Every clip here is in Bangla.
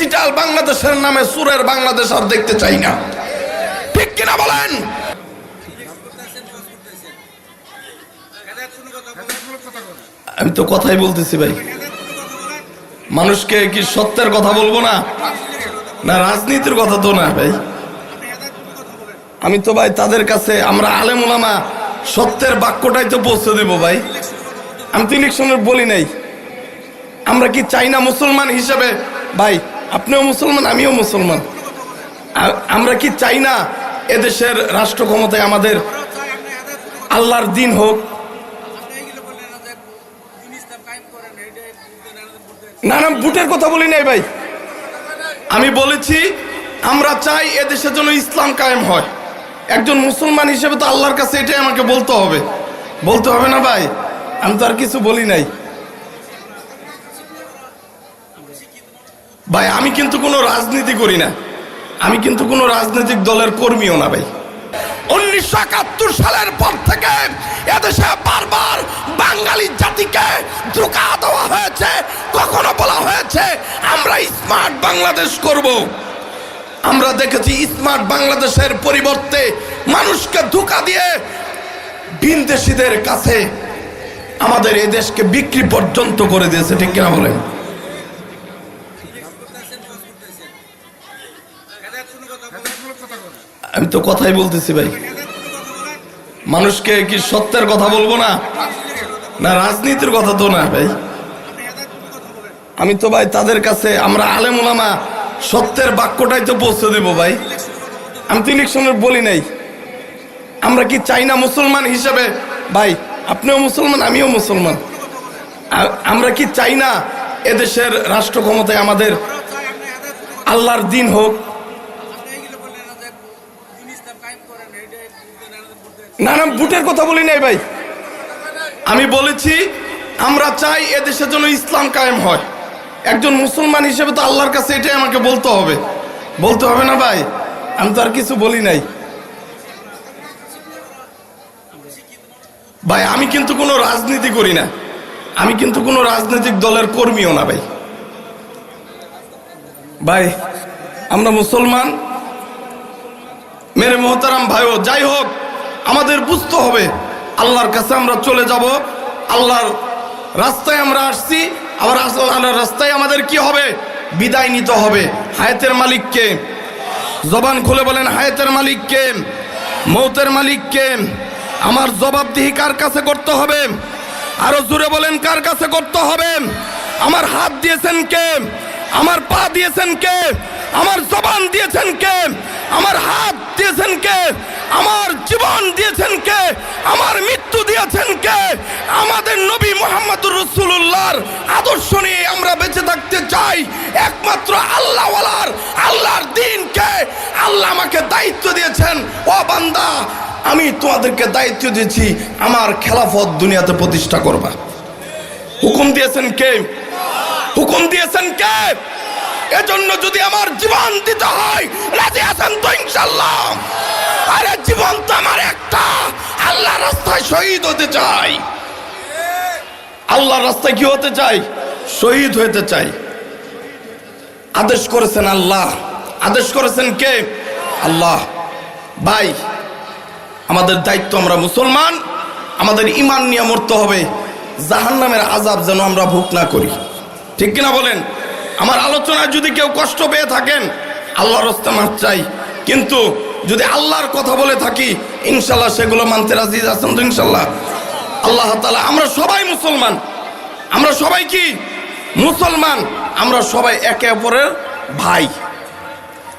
ডিজিটাল বাংলাদেশের নামে সুরের বাংলাদেশ আর দেখতে চাই না। ঠিক কিনা বলেন? আমি তো কথাই বলতেছি ভাই। মানুষকে কি সত্যের কথা বলব না? না, রাজনীতির কথা তো না ভাই। আমি তো ভাই তাদের কাছে, আমরা আলেম ওলামা সত্যের বাক্যটাই তো পৌঁছে দেবো ভাই। আমি তো ইলেকশনের বলি নাই। আমরা কি চাই না মুসলমান হিসেবে? ভাই আপনিও মুসলমান, আমিও মুসলমান। আমরা কি চাই না এদেশের রাষ্ট্র ক্ষমতায় আমাদের আল্লাহর দিন হোক? না না বুটের কথা বলি নাই ভাই। আমি বলেছি, আমরা চাই এদেশের জন্য ইসলাম কায়েম হয়। একজন মুসলমান হিসেবে তো আল্লাহর কাছে এটাই আমাকে বলতে হবে। বলতে হবে না ভাই, আমি তো আর কিছু বলি নাই। ভাই, আমি কিন্তু কোনো রাজনীতি করি না। আমি কিন্তু কোনো রাজনৈতিক দলের কর্মীও না, ভাই। উনিশশো একাত্তর সালের পর থেকে এদেশে বারবার বাঙালি জাতিকে ধোকা দেওয়া হয়েছে, কখনো বলা হয়েছে, আমরা স্মার্ট বাংলাদেশ করব। আমরা দেখেছি স্মার্ট বাংলাদেশের পরিবর্তে মানুষকে ধোকা দিয়ে ভিনদেশিদের কাছে আমাদের এই দেশকে বিক্রি পর্যন্ত করে দিয়েছে, ঠিক কিনা বলেন? আমি তো কথাই বলতেছি ভাই। মানুষকে কি সত্যের কথা বলব না? না রাজনীতির কথা তো না ভাই। আমি তো ভাই তাদের কাছে, আমরা আলেম ওলামা সত্যের বাক্যটাই তো পৌঁছে দেবো ভাই। আমি তো ইলেকশনের বলি নাই। আমরা কি চাই না মুসলমান হিসেবে? ভাই, আপনিও মুসলমান, আমিও মুসলমান। আমরা কি চাই না এদেশের রাষ্ট্র ক্ষমতায় আমাদের আল্লাহর দিন হোক না না বুটের কথা বলি নাই ভাই। আমি বলেছি, আমরা চাই এদেশের জন্য ইসলাম কায়েম হয়। একজন মুসলমান হিসেবে তো আল্লাহর কাছে এটাই আমাকে বলতে হবে। বলতে হবে না ভাই, আমি তো আর কিছু বলি নাই। ভাই, আমি কিন্তু কোনো রাজনীতি করি না। আমি কিন্তু কোনো রাজনৈতিক দলের কর্মীও না ভাই। ভাই, আমরা মুসলমান, মেরে মোহতারাম ভাইও, যাই হোক আমাদের বুঝতে হবে, আল্লাহর কাছে আমরা চলে যাব, আল্লাহর রাস্তায় আমরা আসছি, আবার আল্লাহর রাস্তায় আমাদের কি হবে? বিদায় নিতে হবে। হায়াতের মালিককে, জবান খুলে বলেন, হায়াতের মালিককে, মৌতের মালিককে, আমার জবাবদিহি কার কাছে করতে হবে? আরও জোরে বলেন, কার কাছে করতে হবে? আমার হাত দিয়েছেন কে? আমার পা দিয়েছেন কে? আমার জবান দিয়েছেন কে? আমার হাত দিয়েছেন কে? আমার জীবন দিয়েছেন কে? আমার মৃত্যু দিয়েছেন কে? আমাদের নবী মোহাম্মদুর রসুল্লাহর আদর্শ নিয়ে আমরা বেঁচে থাকতে চাই। একমাত্র আল্লাহওয়ালার, আল্লাহর দিনকে আল্লাহ আমাকে দায়িত্ব দিয়েছেন। ও বান্দা, আমি তোমাদেরকে দায়িত্ব দিয়েছি আমার খেলাফত দুনিয়াতে প্রতিষ্ঠা করবা। হুকুম দিয়েছেন কে? হুকুম দিয়েছেন কে? এজন্য যদি আমার জীবন দিতে হয়, রাজি আছেন তো ইনশাল্লাহ আরে জীবন তো আমার একটা। আল্লাহ রাস্তায় শহীদ হতে চাই। আল্লাহর রাস্তায় কি হতে চাই? শহীদ হতে চাই। আদেশ করেছেন আল্লাহ। আদেশ করেছেন কে? আল্লাহ। ভাই, আমাদের দায়িত্ব আমরা মুসলমান, আমাদের ইমান নিয়ে মরতে হবে। জাহান নামের আজাব যেন আমরা ভোগ না করি। ঠিক কিনা বলেন? আমার আলোচনায় যদি কেউ কষ্ট পেয়ে থাকেন, আল্লাহর রস্তে মাফ চাই। কিন্তু যদি আল্লাহর কথা বলে থাকি, ইনশাল্লাহ সেগুলো মানতে রাজি আছেন তো ইনশাল্লাহ। আল্লাহ তালা আমরা সবাই মুসলমান। আমরা সবাই কি? মুসলমান। আমরা সবাই একে অপরের ভাই।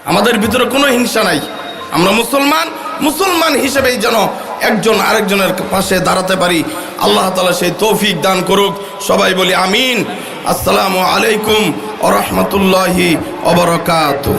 আমাদের ভিতরে কোনো হিংসা নাই। আমরা মুসলমান। মুসলমান হিসেবেই যেন একজন আরেকজনের পাশে দাঁড়াতে পারি। আল্লাহ তালা সেই তৌফিক দান করুক। সবাই বলি আমিন। আসসালামু আলাইকুম আ রহমতুল্লাহি অবরকাত